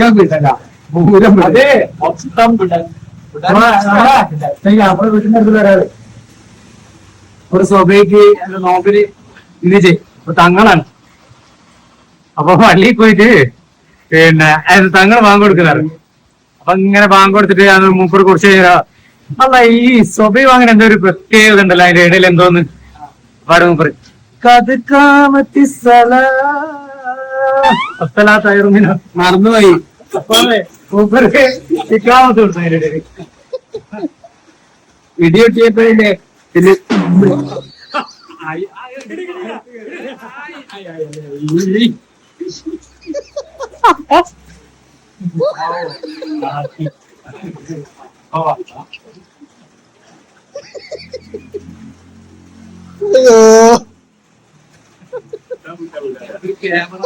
ഒക്കെ വിടല പൂരം അതെ മൊത്തം വീട്ടിന്റെ അടുത്ത് വരാറ്. ഒരു നോമ്പിന് ഇത് ചെയ്യും തങ്ങളാണ്. അപ്പൊ പള്ളിയിൽ പോയിട്ട് പിന്നെ തങ്ങൾ ബാങ്ക് കൊടുക്കുന്നാറ് അപ്പൊ ഇങ്ങനെ ബാങ്ക് കൊടുത്തിട്ട് അത് മൂപ്പർ കുറച്ച് കഴിഞ്ഞാ അല്ല ഈ സ്വഭ വാങ്ങാൻ എന്തോ ഒരു പ്രത്യേകത ഉണ്ടല്ലോ അതിന്റെ ഇടയിൽ എന്തോന്ന്? പാട് മൂപ്പർ സലാത്തായിരുന്നു മറന്നുപോയി. മൂപ്പർക്ക് ഇക്കാമത്ത് കൊടുത്തു അതിന്റെ ഇടയിൽ. ഇടിയൊട്ടിയപ്പോഴേ ഇത് ക്യാമറ